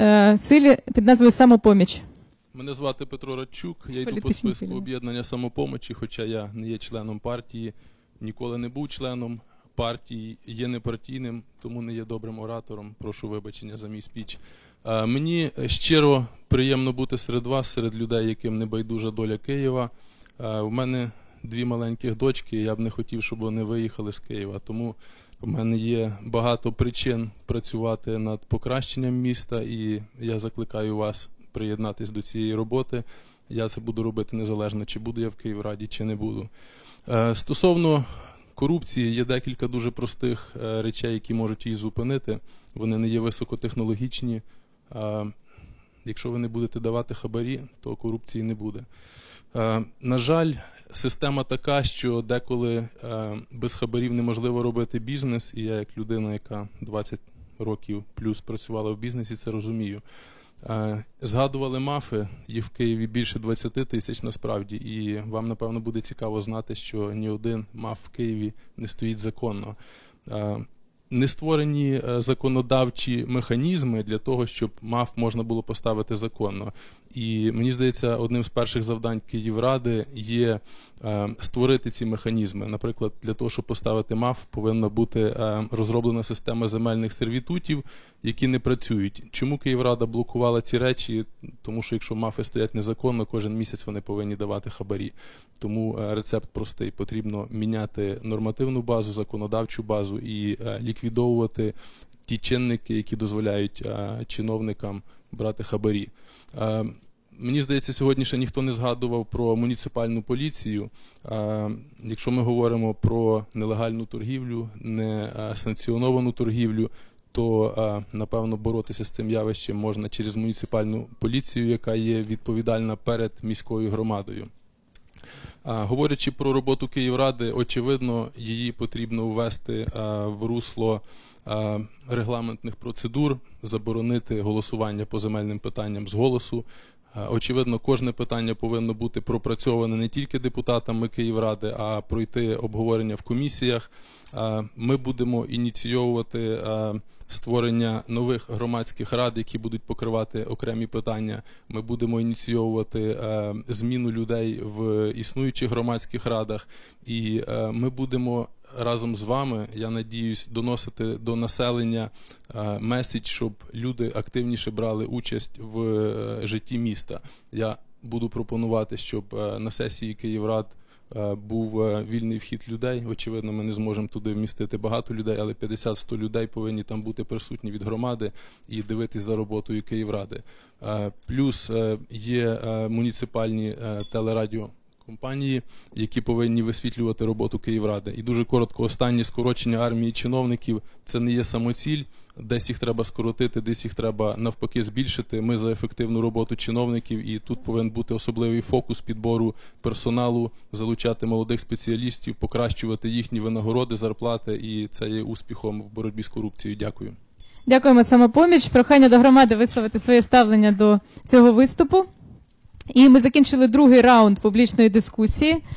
е, силі під назвою Самопоміч. Мене звати Петро Радчук, я йду по Політичні списку сили. об'єднання самопомочі, хоча я не є членом партії, ніколи не був членом партії, є непартійним, тому не є добрим оратором. Прошу вибачення за мій спіч. Е, Мені щиро приємно бути серед вас, серед людей, яким не байдужа доля Києва. Е, У мене дві маленьких дочки, я б не хотів, щоб вони виїхали з Києва. Тому у мене є багато причин працювати над покращенням міста, і я закликаю вас приєднатись до цієї роботи. Я це буду робити незалежно, чи буду я в Київраді, чи не буду. Е, Стосовно корупції, є декілька дуже простих е, речей, які можуть її зупинити. Вони не є високотехнологічні. Е, Якщо ви не будете давати хабарі, то корупції не буде. На жаль, система така, що деколи е, без хабарів неможливо робити бізнес, і я, як людина, яка 20 років плюс працювала в бізнесі, це розумію. Е, Згадували мафи, їх в Києві більше 20 тисяч насправді, і вам напевно буде цікаво знати, що ні один маф в Києві не стоїть законно. Не створені е, законодавчі механізми для того, щоб маф можна було поставити законно. І мені здається, одним з перших завдань Київради є е, створити ці механізми. Наприклад, для того, щоб поставити МАФ, повинна бути е, розроблена система земельних сервітутів, які не працюють. Чому Київрада блокувала ці речі? Тому що якщо мафи стоять незаконно, кожен місяць вони повинні давати хабарі. Тому е, рецепт простий: потрібно міняти нормативну базу, законодавчу базу і е, ліквідовувати ті чинники, які дозволяють е, чиновникам брати хабарі. Мені здається, сьогодні ще ніхто не згадував про муніципальну поліцію. Якщо ми говоримо про нелегальну торгівлю, не е, торгівлю, то е, напевно боротися з цим явищем можна через муніципальну поліцію, яка є відповідальна перед міською громадою. Говорячи про роботу Київради, очевидно, її потрібно ввести в русло регламентних процедур, заборонити голосування по земельним питанням з голосу. Очевидно, кожне питання повинно бути пропрацьоване не тільки депутатами Київради, а пройти обговорення в комісіях. Ми будемо ініційовувати створення нових громадських рад, які будуть покривати окремі питання. Ми будемо ініційовувати е, зміну людей в існуючих громадських радах, і е, ми будемо разом з вами, я надіюсь, доносити до населення е, меседж, щоб люди активніше брали участь в житті міста. Я буду пропонувати, щоб на сесії Київрад був е, вільний вхід людей. Очевидно, ми не зможемо туди вмістити багато людей, але 50-100 людей повинні там бути присутні від громади і дивитись за роботою Київради. Е, Плюс е, є е, муніципальні е, телерадіокомпанії, які повинні висвітлювати роботу Київради. І дуже коротко, останнє скорочення армії чиновників це не є самоціль. Десь їх треба скоротити, десь їх треба навпаки збільшити. Ми за ефективну роботу чиновників, і тут повинен бути особливий фокус підбору персоналу, залучати молодих спеціалістів, покращувати їхні винагороди, зарплати, і це є успіхом в боротьбі з корупцією. Дякую. Дякуємо самопоміч. Прохання до громади висловити своє ставлення до цього виступу. І ми закінчили другий раунд публічної дискусії.